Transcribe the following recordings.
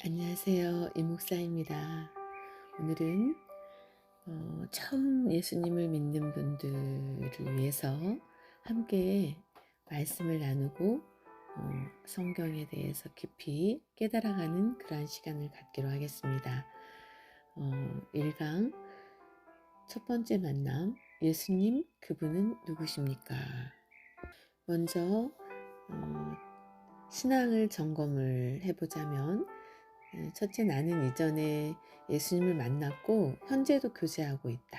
안녕하세요. 이목사입니다. 오늘은 어, 처음 예수님을 믿는 분들을 위해서 함께 말씀을 나누고 어, 성경에 대해서 깊이 깨달아가는 그러한 시간을 갖기로 하겠습니다. 어, 1강 첫 번째 만남 예수님 그분은 누구십니까? 먼저 어, 신앙을 점검을 해보자면 예, 첫째 나는 이전에 예수님을 만났고 현재도 교제하고 있다.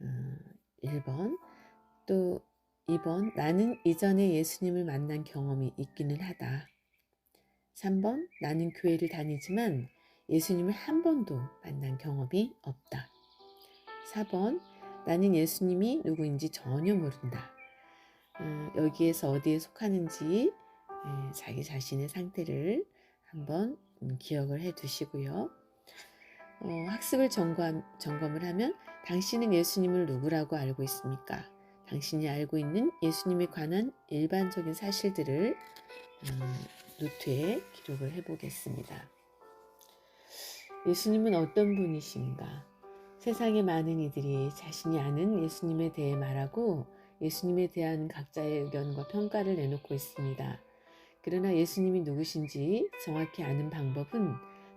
어, 1번 또 2번 나는 이전에 예수님을 만난 경험이 있기는 하다. 3번 나는 교회를 다니지만 예수님을 한 번도 만난 경험이 없다. 4번 나는 예수님이 누구인지 전혀 모른다. 어, 여기에서 어디에 속하는지 예, 자기 자신의 상태를 한번 음, 기억을 해 두시고요. 어, 학습을 점검, 점검을 하면 당신은 예수님을 누구라고 알고 있습니까? 당신이 알고 있는 예수님에 관한 일반적인 사실들을 음, 노트에 기록을 해 보겠습니다. 예수님은 어떤 분이신가? 세상의 많은 이들이 자신이 아는 예수님에 대해 말하고 예수님에 대한 각자의 의견과 평가를 내놓고 있습니다. 그러나 예수님이 누구신지 정확히 아는 방법은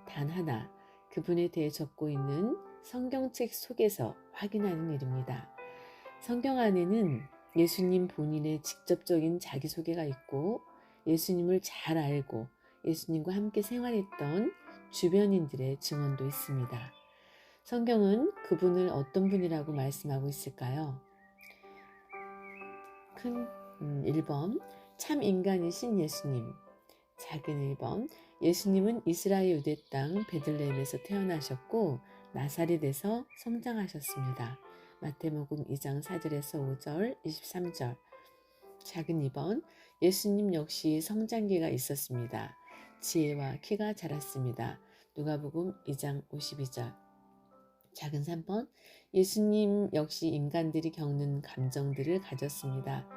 단 하나, 그분에 대해 적고 있는 성경책 속에서 확인하는 일입니다. 성경 안에는 예수님 본인의 직접적인 자기소개가 있고 예수님을 잘 알고 예수님과 함께 생활했던 주변인들의 증언도 있습니다. 성경은 그분을 어떤 분이라고 말씀하고 있을까요? 큰 1번 음, 참 인간이신 예수님 작은 1번 예수님은 이스라엘 유대 땅 베들레헴에서 태어나셨고 나사렛에서 성장하셨습니다. 마태복음 2장 4절에서 5절 23절 작은 2번 예수님 역시 성장기가 있었습니다. 지혜와 키가 자랐습니다. 누가복음 2장 52절 작은 3번 예수님 역시 인간들이 겪는 감정들을 가졌습니다.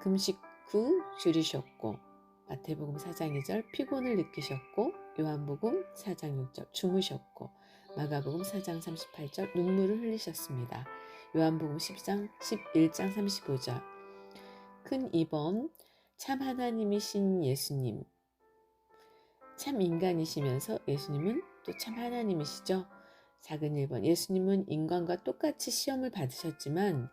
금식 후 줄이셨고 마태복음 4장 2절 피곤을 느끼셨고 요한복음 4장 6절 주무셨고 마가복음 4장 38절 눈물을 흘리셨습니다. 요한복음 10장 11장 35절 큰 2번 참 하나님이신 예수님 참 인간이시면서 예수님은 또 참 하나님이시죠. 작은 1번 예수님은 인간과 똑같이 시험을 받으셨지만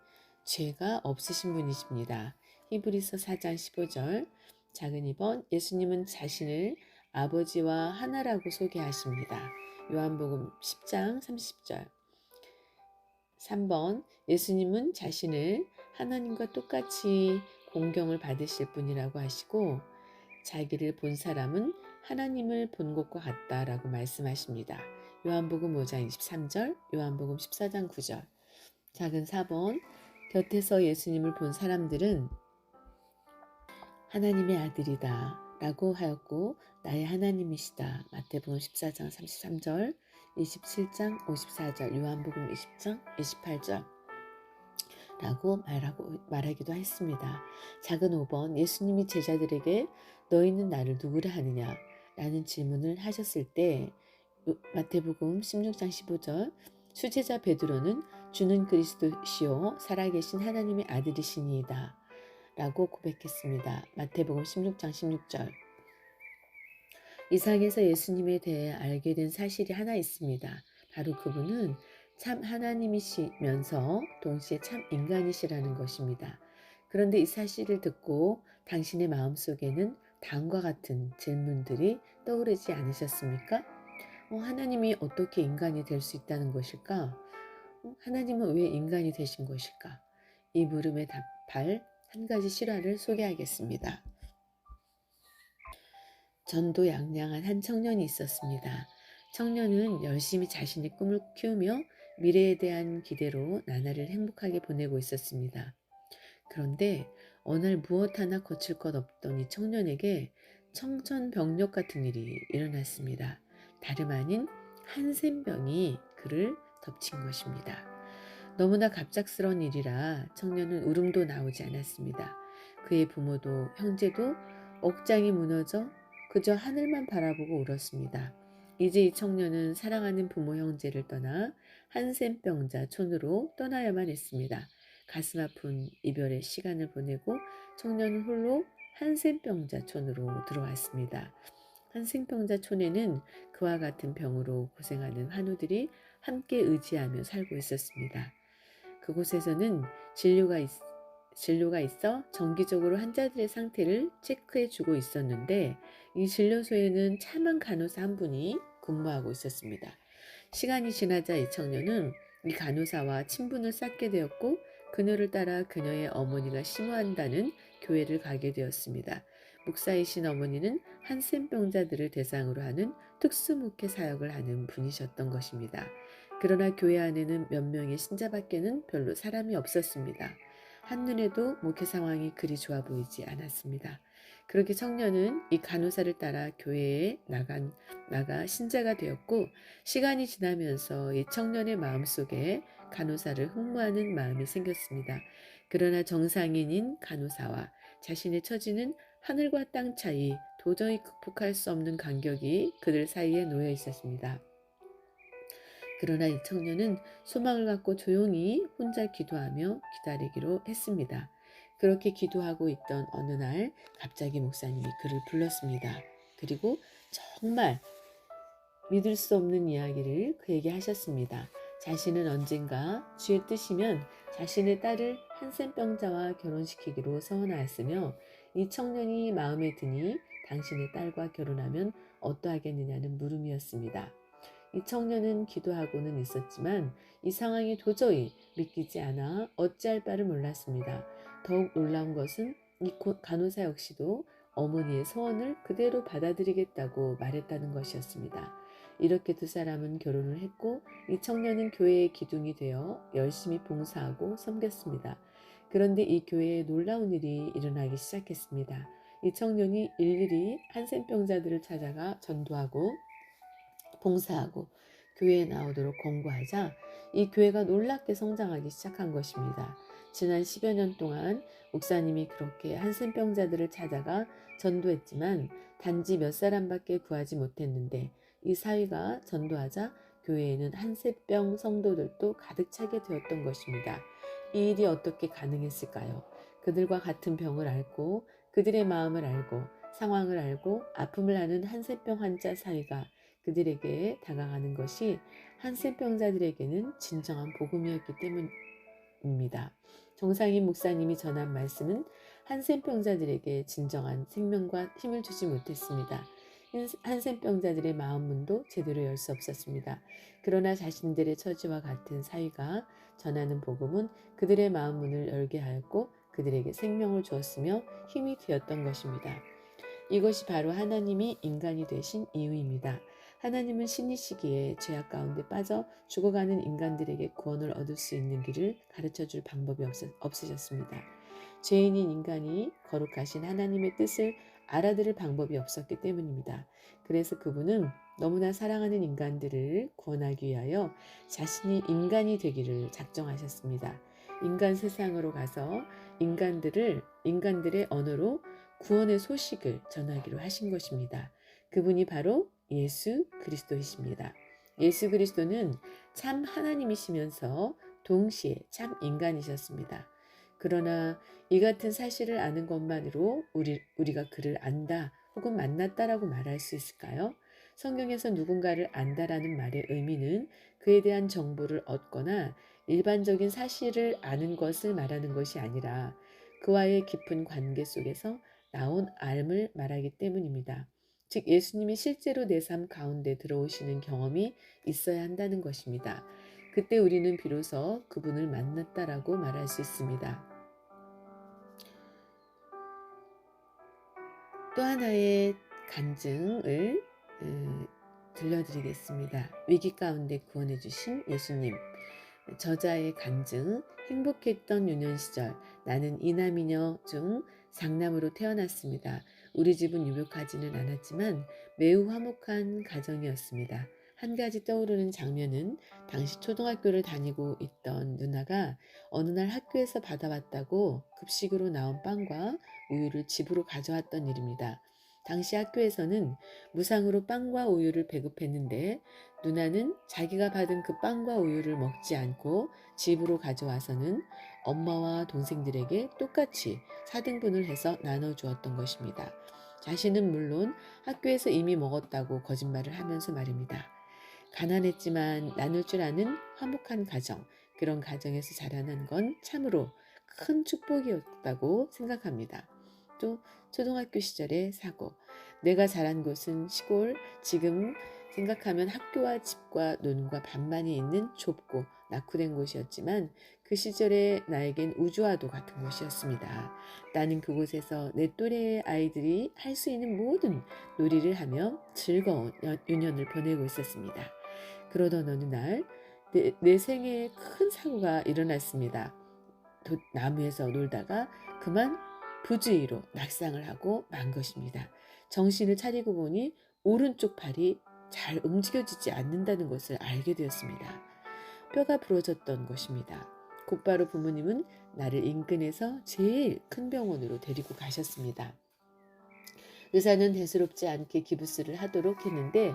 죄가 없으신 분이십니다. 히브리서 4장 15절 작은 2번 예수님은 자신을 아버지와 하나라고 소개하십니다. 요한복음 10장 30절 3번 예수님은 자신을 하나님과 똑같이 공경을 받으실 분이라고 하시고 자기를 본 사람은 하나님을 본 것과 같다라고 말씀하십니다. 요한복음 5장 23절, 요한복음 14장 9절. 작은 4번 곁에서 예수님을 본 사람들은 하나님의 아들이다 라고 하였고 나의 하나님이시다. 마태복음 14장 33절, 27장 54절, 요한복음 20장 28절 라고 말하고, 말하기도 했습니다. 작은 5번 예수님이 제자들에게 너희는 나를 누구라 하느냐 라는 질문을 하셨을 때 마태복음 16장 15절 수제자 베드로는 주는 그리스도시요 살아계신 하나님의 아들이시니이다 라고 고백했습니다. 마태복음 16장 16절 이상에서 예수님에 대해 알게 된 사실이 하나 있습니다. 바로 그분은 참 하나님이시면서 동시에 참 인간이시라는 것입니다. 그런데 이 사실을 듣고 당신의 마음속에는 다음과 같은 질문들이 떠오르지 않으셨습니까? 어, 하나님이 어떻게 인간이 될 수 있다는 것일까? 어, 하나님은 왜 인간이 되신 것일까? 이 물음에 답할 한 가지 실화를 소개하겠습니다. 전도 양양한 한 청년이 있었습니다. 청년은 열심히 자신의 꿈을 키우며 미래에 대한 기대로 나날을 행복하게 보내고 있었습니다. 그런데 어느 날 무엇 하나 거칠 것 없던 이 청년에게 청천벽력 같은 일이 일어났습니다. 다름 아닌 한센병이 그를 덮친 것입니다. 너무나 갑작스러운 일이라 청년은 울음도 나오지 않았습니다. 그의 부모도 형제도 억장이 무너져 그저 하늘만 바라보고 울었습니다. 이제 이 청년은 사랑하는 부모 형제를 떠나 한센병자 촌으로 떠나야만 했습니다. 가슴 아픈 이별의 시간을 보내고 청년은 홀로 한센병자 촌으로 들어왔습니다. 한센병자 촌에는 그와 같은 병으로 고생하는 환우들이 함께 의지하며 살고 있었습니다. 그곳에서는 진료가 있, 진료가 있어 정기적으로 환자들의 상태를 체크해 주고 있었는데 이 진료소에는 참한 간호사 한 분이 근무하고 있었습니다. 시간이 지나자 이 청년은 이 간호사와 친분을 쌓게 되었고 그녀를 따라 그녀의 어머니가 심호한다는 교회를 가게 되었습니다. 목사이신 어머니는 한센병자들을 대상으로 하는 특수목회 사역을 하는 분이셨던 것입니다. 그러나 교회 안에는 몇 명의 신자밖에는 별로 사람이 없었습니다. 한눈에도 목회 상황이 그리 좋아 보이지 않았습니다. 그렇게 청년은 이 간호사를 따라 교회에 나간, 나가 신자가 되었고, 시간이 지나면서 이 청년의 마음속에 간호사를 흠모하는 마음이 생겼습니다. 그러나 정상인인 간호사와 자신의 처지는 하늘과 땅 차이, 도저히 극복할 수 없는 간격이 그들 사이에 놓여 있었습니다. 그러나 이 청년은 소망을 갖고 조용히 혼자 기도하며 기다리기로 했습니다. 그렇게 기도하고 있던 어느 날 갑자기 목사님이 그를 불렀습니다. 그리고 정말 믿을 수 없는 이야기를 그에게 하셨습니다. 자신은 언젠가 주의 뜻이면 자신의 딸을 한센병자와 결혼시키기로 서원하였으며 이 청년이 마음에 드니 당신의 딸과 결혼하면 어떠하겠느냐는 물음이었습니다. 이 청년은 기도하고는 있었지만 이 상황이 도저히 믿기지 않아 어찌할 바를 몰랐습니다. 더욱 놀라운 것은 이 간호사 역시도 어머니의 소원을 그대로 받아들이겠다고 말했다는 것이었습니다. 이렇게 두 사람은 결혼을 했고 이 청년은 교회의 기둥이 되어 열심히 봉사하고 섬겼습니다. 그런데 이 교회에 놀라운 일이 일어나기 시작했습니다. 이 청년이 일일이 한센병자들을 찾아가 전도하고 봉사하고 교회에 나오도록 권고하자 이 교회가 놀랍게 성장하기 시작한 것입니다. 지난 10여 년 동안 목사님이 그렇게 한센병자들을 찾아가 전도했지만 단지 몇 사람밖에 구하지 못했는데 이 사위가 전도하자 교회에는 한센병 성도들도 가득 차게 되었던 것입니다. 이 일이 어떻게 가능했을까요? 그들과 같은 병을 앓고 그들의 마음을 알고 상황을 알고 아픔을 아는 한센병 환자 사위가 그들에게 다가가는 것이 한센 병자들에게는 진정한 복음이었기 때문입니다. 정상인 목사님이 전한 말씀은 한센 병자들에게 진정한 생명과 힘을 주지 못했습니다. 한센병자들의 마음 문도 제대로 열 수 없었습니다. 그러나 자신들의 처지와 같은 사위가 전하는 복음은 그들의 마음 문을 열게 하였고 그들에게 생명을 주었으며 힘이 되었던 것입니다. 이것이 바로 하나님이 인간이 되신 이유입니다. 하나님은 신이시기에 죄악 가운데 빠져 죽어가는 인간들에게 구원을 얻을 수 있는 길을 가르쳐 줄 방법이 없, 으셨습니다 죄인인 인간이 거룩하신 하나님의 뜻을 알아들을 방법이 없었기 때문입니다. 그래서 그분은 너무나 사랑하는 인간들을 구원하기 위하여 자신이 인간이 되기를 작정하셨습니다. 인간 세상으로 가서 인간들을 인간들의 언어로 구원의 소식을 전하기로 하신 것입니다. 그분이 바로 예수 그리스도이십니다. 예수 그리스도는 참 하나님이시면서 동시에 참 인간이셨습니다. 그러나 이 같은 사실을 아는 것만으로 우리, 우리가 그를 안다 혹은 만났다라고 말할 수 있을까요? 성경에서 누군가를 안다라는 말의 의미는 그에 대한 정보를 얻거나 일반적인 사실을 아는 것을 말하는 것이 아니라 그와의 깊은 관계 속에서 나온 알을 말하기 때문입니다. 즉 예수님이 실제로 내 삶 가운데 들어오시는 경험이 있어야 한다는 것입니다. 그때 우리는 비로소 그분을 만났다라고 말할 수 있습니다. 또 하나의 간증을 들려드리겠습니다. 위기 가운데 구원해 주신 예수님. 저자의 간증, 행복했던 유년 시절, 나는 이남이녀 중 장남으로 태어났습니다. 우리 집은 유력하지는 않았지만 매우 화목한 가정이었습니다. 한 가지 떠오르는 장면은 당시 초등학교를 다니고 있던 누나가 어느 날 학교에서 받아왔다고 급식으로 나온 빵과 우유를 집으로 가져왔던 일입니다. 당시 학교에서는 무상으로 빵과 우유를 배급했는데 누나는 자기가 받은 그 빵과 우유를 먹지 않고 집으로 가져와서는 엄마와 동생들에게 똑같이 4등분을 해서 나눠주었던 것입니다. 자신은 물론 학교에서 이미 먹었다고 거짓말을 하면서 말입니다. 가난했지만 나눌 줄 아는 화목한 가정, 그런 가정에서 자라난 건 참으로 큰 축복이었다고 생각합니다. 또 초등학교 시절의 사고. 내가 자란 곳은 시골, 지금 생각하면 학교와 집과 논과 반만이 있는 좁고 낙후된 곳이었지만 그 시절에 나에겐 우주와도 같은 곳이었습니다. 나는 그곳에서 내 또래의 아이들이 할 수 있는 모든 놀이를 하며 즐거운 유년을 보내고 있었습니다. 그러던 어느 날, 내, 내 생애에 큰 사고가 일어났습니다. 도, 나무에서 놀다가 그만 부주의로 낙상을 하고 만 것입니다. 정신을 차리고 보니 오른쪽 팔이 잘 움직여지지 않는다는 것을 알게 되었습니다. 뼈가 부러졌던 것입니다. 곧바로 부모님은 나를 인근에서 제일 큰 병원으로 데리고 가셨습니다. 의사는 대수롭지 않게 기부스를 하도록 했는데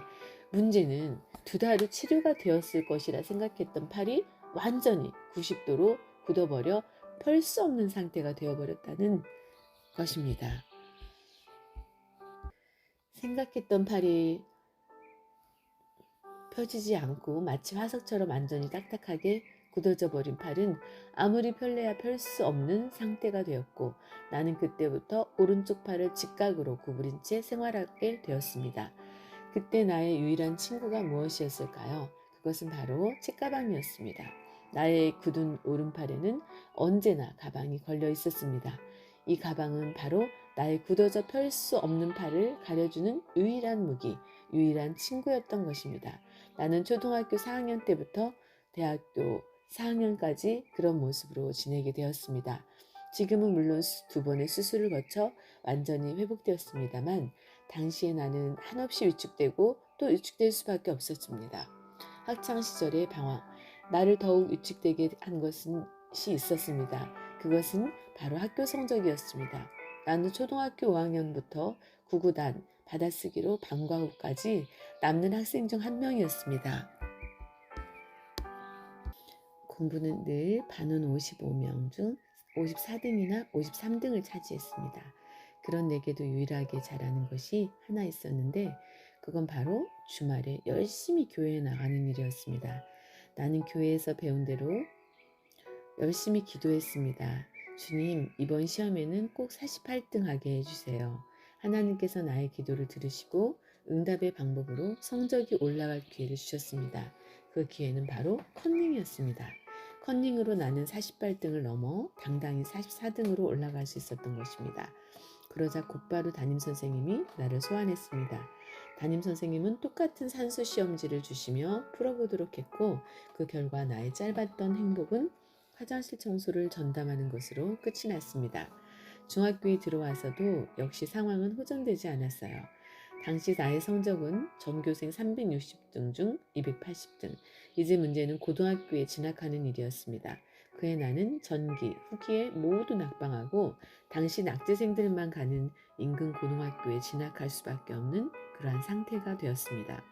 문제는 두 달 후 치료가 되었을 것이라 생각했던 팔이 완전히 90도로 굳어버려 펼 수 없는 상태가 되어버렸다는 것입니다. 생각했던 팔이 펴지지 않고 마치 화석처럼 완전히 딱딱하게 굳어져 버린 팔은 아무리 펼래야 펼 수 없는 상태가 되었고 나는 그때부터 오른쪽 팔을 직각으로 구부린 채 생활하게 되었습니다. 그때 나의 유일한 친구가 무엇이었을까요? 그것은 바로 책가방이었습니다. 나의 굳은 오른팔에는 언제나 가방이 걸려 있었습니다. 이 가방은 바로 나의 굳어져 펼 수 없는 팔을 가려주는 유일한 무기, 유일한 친구였던 것입니다. 나는 초등학교 4학년 때부터 대학교 4학년까지 그런 모습으로 지내게 되었습니다. 지금은 물론 두 번의 수술을 거쳐 완전히 회복되었습니다만 당시에 나는 한없이 위축되고 또 위축될 수밖에 없었습니다. 학창 시절의 방황, 나를 더욱 위축되게 한시 있었습니다. 그것은 바로 학교 성적이었습니다. 나는 초등학교 5학년부터 구구단, 받아쓰기로 방과 후까지 남는 학생 중 한 명이었습니다. 공부는 늘 반원 55명 중 54등이나 53등을 차지했습니다. 그런 내게도 유일하게 잘하는 것이 하나 있었는데 그건 바로 주말에 열심히 교회에 나가는 일이었습니다. 나는 교회에서 배운 대로 열심히 기도했습니다. 주님, 이번 시험에는 꼭 48등 하게 해주세요. 하나님께서 나의 기도를 들으시고 응답의 방법으로 성적이 올라갈 기회를 주셨습니다. 그 기회는 바로 컨닝이었습니다. 컨닝으로 나는 48등을 넘어 당당히 44등으로 올라갈 수 있었던 것입니다. 그러자 곧바로 담임 선생님이 나를 소환했습니다. 담임 선생님은 똑같은 산수 시험지를 주시며 풀어보도록 했고 그 결과 나의 짧았던 행복은 화장실 청소를 전담하는 것으로 끝이 났습니다. 중학교에 들어와서도 역시 상황은 호전되지 않았어요. 당시 나의 성적은 전교생 360등 중 280등. 이제 문제는 고등학교에 진학하는 일이었습니다. 그해 나는 전기, 후기에 모두 낙방하고 당시 낙제생들만 가는 인근 고등학교에 진학할 수밖에 없는 그러한 상태가 되었습니다.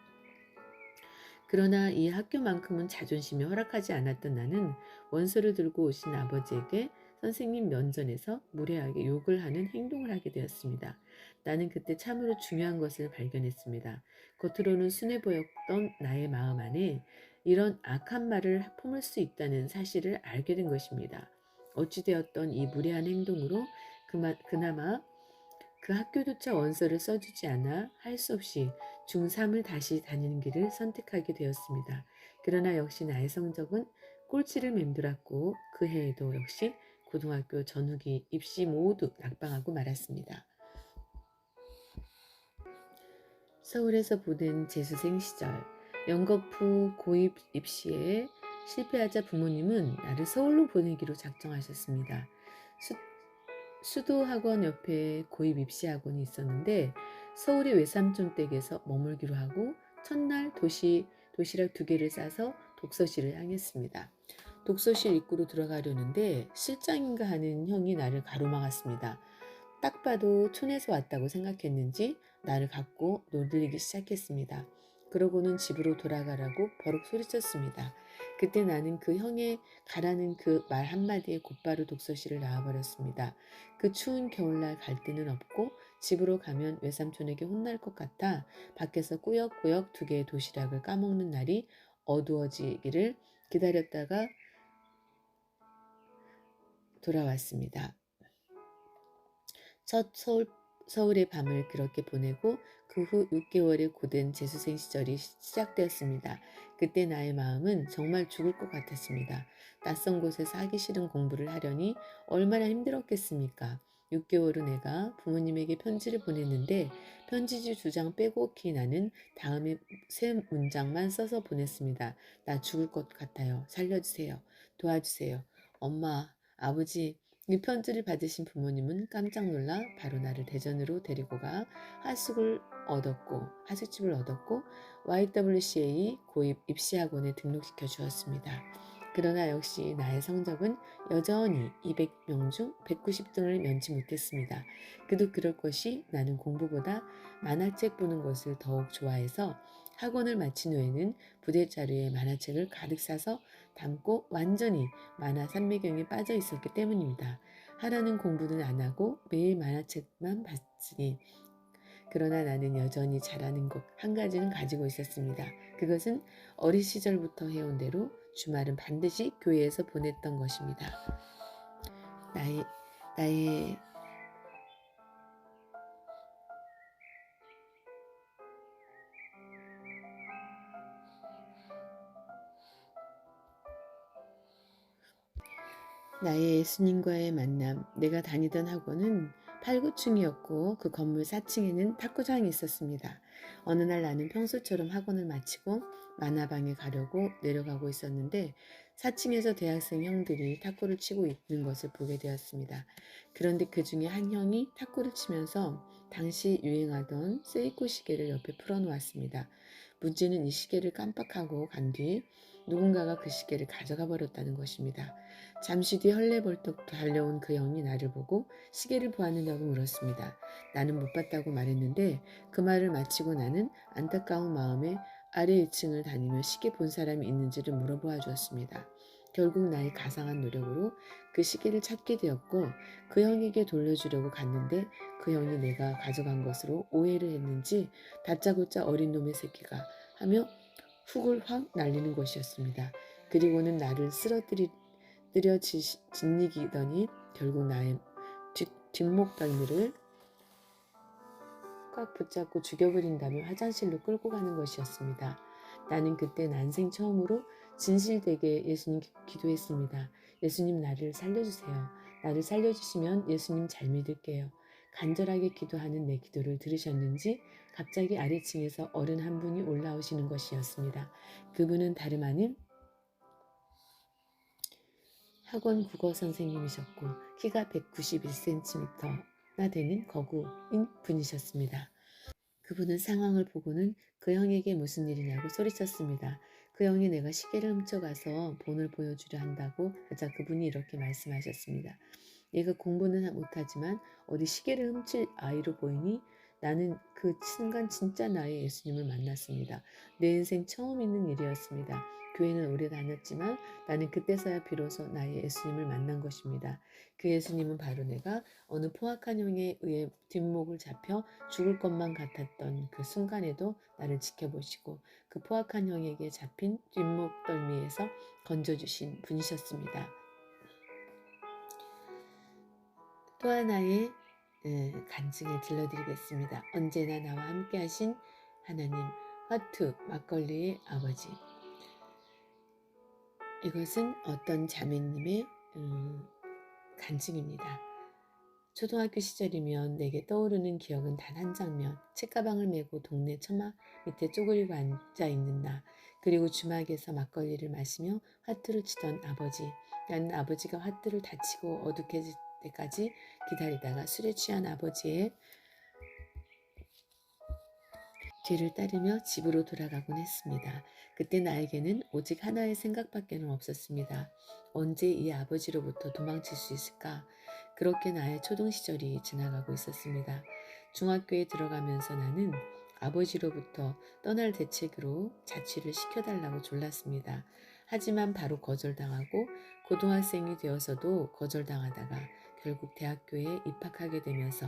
그러나 이 학교만큼은 자존심이 허락하지 않았던 나는 원서를 들고 오신 아버지에게 선생님 면전에서 무례하게 욕을 하는 행동을 하게 되었습니다. 나는 그때 참으로 중요한 것을 발견했습니다. 겉으로는 순해 보였던 나의 마음 안에 이런 악한 말을 품을 수 있다는 사실을 알게 된 것입니다. 어찌되었던 이 무례한 행동으로 그마, 그나마 그 학교조차 원서를 써주지 않아 할 수 없이 중3을 다시 다니는 길을 선택하게 되었습니다. 그러나 역시 나의 성적은 꼴찌를 맴돌았고 그 해에도 역시 고등학교 전후기 입시 모두 낙방하고 말았습니다. 서울에서 보낸 재수생 시절 후 고입 입시에 실패하자 부모님은 나를 서울로 보내기로 작정하셨습니다. 수, 수도학원 옆에 고입 입시학원이 있었는데 서울의 외삼촌 댁에서 머물기로 하고 첫날 도시, 도시락 두 개를 싸서 독서실을 향했습니다. 독서실 입구로 들어가려는데 실장인가 하는 형이 나를 가로막았습니다. 딱 봐도 촌에서 왔다고 생각했는지 나를 갖고 놀리기 시작했습니다. 그러고는 집으로 돌아가라고 버럭 소리쳤습니다. 그때 나는 그 형의 가라는 그 말 한마디에 곧바로 독서실을 나와버렸습니다. 그 추운 겨울날 갈 데는 없고 집으로 가면 외삼촌에게 혼날 것 같아 밖에서 꾸역꾸역 두 개의 도시락을 까먹는 날이 어두워지기를 기다렸다가 돌아왔습니다. 첫 서울, 서울의 밤을 그렇게 보내고 그 후 6개월의 고된 재수생 시절이 시작되었습니다. 그때 나의 마음은 정말 죽을 것 같았습니다. 낯선 곳에서 하기 싫은 공부를 하려니 얼마나 힘들었겠습니까? 6개월 후 내가 부모님에게 편지를 보냈는데 편지지 두 장 빼곡히 나는 다음에 세 문장만 써서 보냈습니다. 나 죽을 것 같아요. 살려주세요. 도와주세요. 엄마, 아버지, 이 편지를 받으신 부모님은 깜짝 놀라 바로 나를 대전으로 데리고 가 하숙을 얻었고 하숙집을 얻었고 YWCA 고입 입시학원에 등록시켜 주었습니다. 그러나 역시 나의 성적은 여전히 200명 중 190등을 면치 못했습니다. 그도 그럴 것이 나는 공부보다 만화책 보는 것을 더욱 좋아해서 학원을 마친 후에는 부대 자루에 만화책을 가득 싸서 담고 완전히 만화 삼매경에 빠져 있었기 때문입니다. 하라는 공부는 안 하고 매일 만화책만 봤으니 그러나 나는 여전히 잘하는 것 한 가지는 가지고 있었습니다. 그것은 어린 시절부터 해온 대로 주말은 반드시 교회에서 보냈던 것입니다. 나의 나의 나의 예수님과의 만남, 내가 다니던 학원은 8, 9층이었고 그 건물 4층에는 탁구장이 있었습니다. 어느 날 나는 평소처럼 학원을 마치고 만화방에 가려고 내려가고 있었는데 4층에서 대학생 형들이 탁구를 치고 있는 것을 보게 되었습니다. 그런데 그 중에 한 형이 탁구를 치면서 당시 유행하던 세이코 시계를 옆에 풀어놓았습니다. 문제는 이 시계를 깜빡하고 간 뒤 누군가가 그 시계를 가져가 버렸다는 것입니다. 잠시 뒤 헐레벌떡 달려온 그 형이 나를 보고 시계를 보았느냐고 물었습니다. 나는 못 봤다고 말했는데 그 말을 마치고 나는 안타까운 마음에 아래 2층을 다니며 시계 본 사람이 있는지를 물어보아 주었습니다. 결국 나의 가상한 노력으로 그 시계를 찾게 되었고 그 형에게 돌려주려고 갔는데 그 형이 내가 가져간 것으로 오해를 했는지 다짜고짜 어린 놈의 새끼가 하며 훅을 확 날리는 것이었습니다. 그리고는 나를 쓰러뜨리 뜨려 짓이기더니 결국 나의 뒷, 뒷목덜미를 꽉 붙잡고 죽여버린다며 화장실로 끌고 가는 것이었습니다. 나는 그때 난생 처음으로 진실되게 예수님 기도했습니다. 예수님 나를 살려주세요. 나를 살려주시면 예수님 잘 믿을게요. 간절하게 기도하는 내 기도를 들으셨는지 갑자기 아래층에서 어른 한 분이 올라오시는 것이었습니다. 그분은 다름 아닌 학원 국어 선생님이셨고 키가 191cm나 되는 거구인 분이셨습니다. 그분은 상황을 보고는 그 형에게 무슨 일이냐고 소리쳤습니다. 그 형이 내가 시계를 훔쳐가서 본을 보여주려 한다고 하자 그분이 이렇게 말씀하셨습니다. 얘가 공부는 못하지만 어디 시계를 훔칠 아이로 보이니 나는 그 순간 진짜 나의 예수님을 만났습니다. 내 인생 처음 있는 일이었습니다. 교회는 오래 다녔지만 나는 그때서야 비로소 나의 예수님을 만난 것입니다. 그 예수님은 바로 내가 어느 포악한 형에 의해 뒷목을 잡혀 죽을 것만 같았던 그 순간에도 나를 지켜보시고 그 포악한 형에게 잡힌 뒷목 떨미에서 건져주신 분이셨습니다. 또 하나의 간증을 들려드리겠습니다. 언제나 나와 함께 하신 하나님, 화투, 막걸리의 아버지. 이것은 어떤 자매님의 음, 간증입니다. 초등학교 시절이면 내게 떠오르는 기억은 단 한 장면. 책가방을 메고 동네 처마 밑에 쪼그리고 앉아 있는 나. 그리고 주막에서 막걸리를 마시며 화투를 치던 아버지. 나는 아버지가 화투를 다치고 어둑해질 때까지 기다리다가 술에 취한 아버지의 뒤를 따르며 집으로 돌아가곤 했습니다. 그때 나에게는 오직 하나의 생각밖에는 없었습니다. 언제 이 아버지로부터 도망칠 수 있을까? 그렇게 나의 초등 시절이 지나가고 있었습니다. 중학교에 들어가면서 나는 아버지로부터 떠날 대책으로 자취를 시켜달라고 졸랐습니다. 하지만 바로 거절당하고 고등학생이 되어서도 거절당하다가 결국 대학교에 입학하게 되면서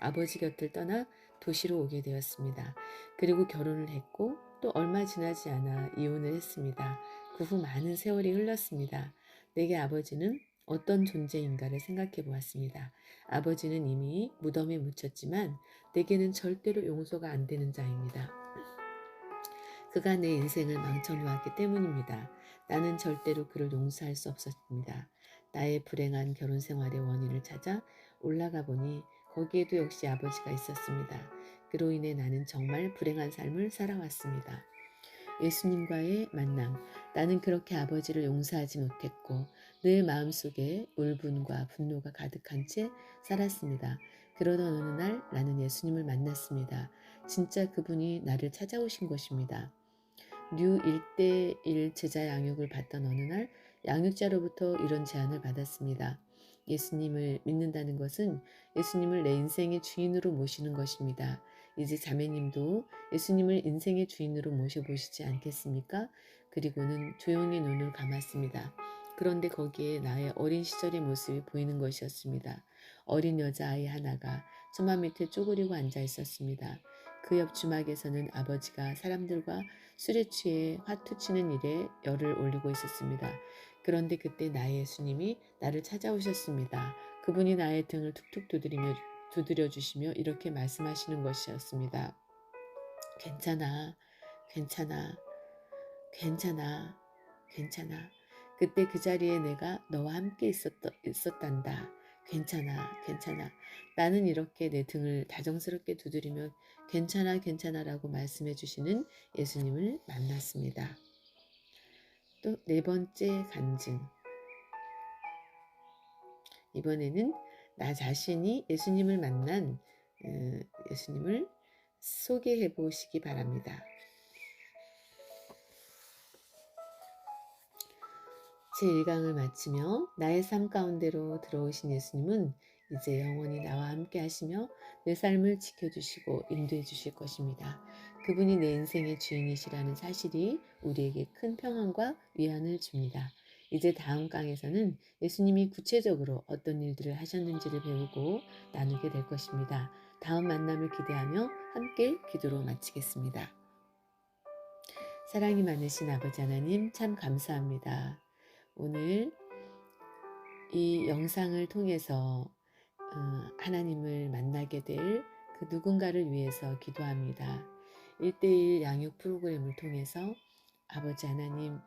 아버지 곁을 떠나 도시로 오게 되었습니다. 그리고 결혼을 했고 또 얼마 지나지 않아 이혼을 했습니다. 그 후 많은 세월이 흘렀습니다. 내게 아버지는 어떤 존재인가를 생각해 보았습니다. 아버지는 이미 무덤에 묻혔지만 내게는 절대로 용서가 안 되는 자입니다. 그가 내 인생을 망쳐놓았기 때문입니다. 나는 절대로 그를 용서할 수 없었습니다. 나의 불행한 결혼 생활의 원인을 찾아 올라가 보니 거기에도 역시 아버지가 있었습니다. 그로 인해 나는 정말 불행한 삶을 살아왔습니다. 예수님과의 만남. 나는 그렇게 아버지를 용서하지 못했고 늘 마음속에 울분과 분노가 가득한 채 살았습니다. 그러던 어느 날 나는 예수님을 만났습니다. 진짜 그분이 나를 찾아오신 것입니다. 뉴 1대1 제자 양육을 받던 어느 날 양육자로부터 이런 제안을 받았습니다. 예수님을 믿는다는 것은 예수님을 내 인생의 주인으로 모시는 것입니다. 이제 자매님도 예수님을 인생의 주인으로 모셔보시지 않겠습니까? 그리고는 조용히 눈을 감았습니다. 그런데 거기에 나의 어린 시절의 모습이 보이는 것이었습니다. 어린 여자아이 하나가 처마 밑에 쪼그리고 앉아 있었습니다. 그 옆 주막에서는 아버지가 사람들과 술에 취해 화투치는 일에 열을 올리고 있었습니다. 그런데 그때 나의 예수님이 나를 찾아오셨습니다. 그분이 나의 등을 툭툭 두드리며 두드려 주시며 이렇게 말씀하시는 것이었습니다. 괜찮아, 괜찮아, 괜찮아, 괜찮아. 그때 그 자리에 내가 너와 함께 있었, 있었단다. 괜찮아, 괜찮아. 나는 이렇게 내 등을 다정스럽게 두드리며 괜찮아, 괜찮아라고 말씀해 주시는 예수님을 만났습니다. 또 네 번째 간증. 이번에는 나 자신이 예수님을 만난 어, 예수님을 소개해 보시기 바랍니다. 제1강을 마치며 나의 삶 가운데로 들어오신 예수님은 이제 영원히 나와 함께 하시며 내 삶을 지켜주시고 인도해 주실 것입니다. 그분이 내 인생의 주인이시라는 사실이 우리에게 큰 평안과 위안을 줍니다. 이제 다음 강에서는 예수님이 구체적으로 어떤 일들을 하셨는지를 배우고 나누게 될 것입니다. 다음 만남을 기대하며 함께 기도로 마치겠습니다. 사랑이 많으신 아버지 하나님 참 감사합니다. 오늘 이 영상을 통해서 어, 하나님을 만나게 될 그 누군가를 위해서 기도합니다. 1대1 양육 프로그램을 통해서 아버지 하나님,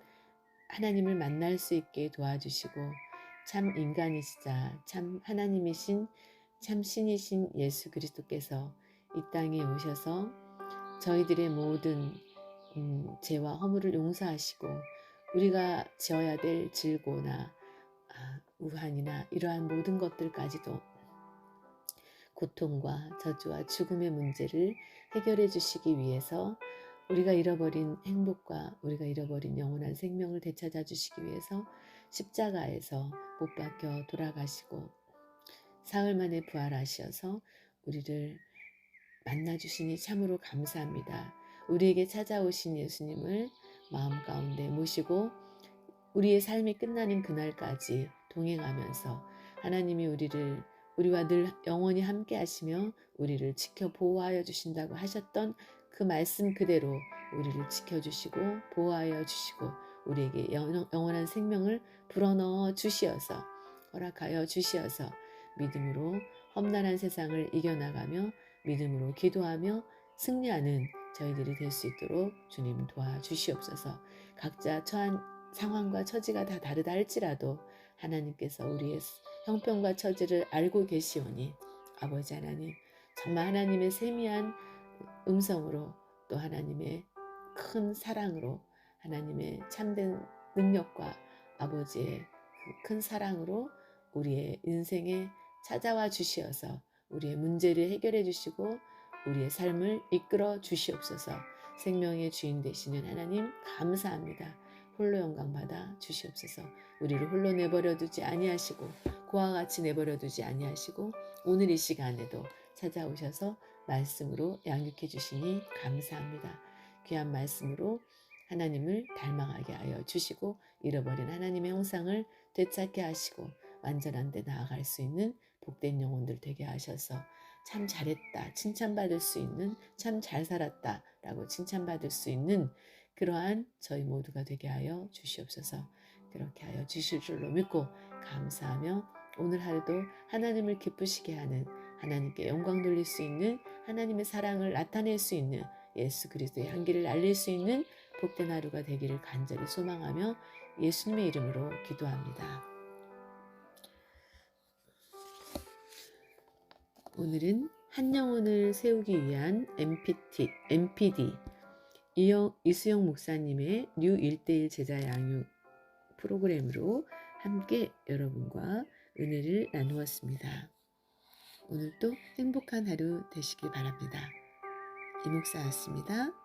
하나님을 만날 수 있게 도와주시고 참 인간이시자 참 하나님이신 참 신이신 예수 그리스도께서 이 땅에 오셔서 저희들의 모든 음, 죄와 허물을 용서하시고 우리가 지어야 될 질고나 아, 우한이나 이러한 모든 것들까지도 고통과 저주와 죽음의 문제를 해결해 주시기 위해서 우리가 잃어버린 행복과 우리가 잃어버린 영원한 생명을 되찾아 주시기 위해서 십자가에서 못 박혀 돌아가시고 사흘 만에 부활하셔서 우리를 만나 주시니 참으로 감사합니다. 우리에게 찾아오신 예수님을 마음 가운데 모시고 우리의 삶이 끝나는 그날까지 동행하면서 하나님이 우리를 우리와 늘 영원히 함께 하시며 우리를 지켜 보호하여 주신다고 하셨던 그 말씀 그대로 우리를 지켜주시고 보호하여 주시고 우리에게 영원한 생명을 불어넣어 주시어서 허락하여 주시어서 믿음으로 험난한 세상을 이겨나가며 믿음으로 기도하며 승리하는 저희들이 될 수 있도록 주님 도와주시옵소서. 각자 처한 상황과 처지가 다 다르다 할지라도 하나님께서 우리의 형편과 처지를 알고 계시오니 아버지 하나님 정말 하나님의 세미한 음성으로 또 하나님의 큰 사랑으로 하나님의 참된 능력과 아버지의 그큰 사랑으로 우리의 인생에 찾아와 주시어서 우리의 문제를 해결해 주시고 우리의 삶을 이끌어 주시옵소서 생명의 주인 되시는 하나님 감사합니다. 홀로 영광 받아 주시옵소서. 우리를 홀로 내버려 두지 아니하시고 고와 같이 내버려 두지 아니하시고 오늘 이 시간에도 찾아오셔서 말씀으로 양육해 주시니 감사합니다. 귀한 말씀으로 하나님을 닮아가게 하여 주시고 잃어버린 하나님의 형상을 되찾게 하시고 완전한 데 나아갈 수 있는 복된 영혼들 되게 하셔서 참 잘했다 칭찬받을 수 있는 참 잘 살았다 라고 칭찬받을 수 있는 그러한 저희 모두가 되게 하여 주시옵소서 그렇게 하여 주실 줄로 믿고 감사하며 오늘 하루도 하나님을 기쁘시게 하는 하나님께 영광 돌릴 수 있는 하나님의 사랑을 나타낼 수 있는 예수 그리스도의 향기를 알릴 수 있는 복된 하루가 되기를 간절히 소망하며 예수님의 이름으로 기도합니다. 오늘은 한 영혼을 세우기 위한 MPT, MPD 이영, 이수영 목사님의 뉴 1대1 제자 양육 프로그램으로 함께 여러분과 은혜를 나누었습니다. 오늘도 행복한 하루 되시길 바랍니다. 이목사였습니다.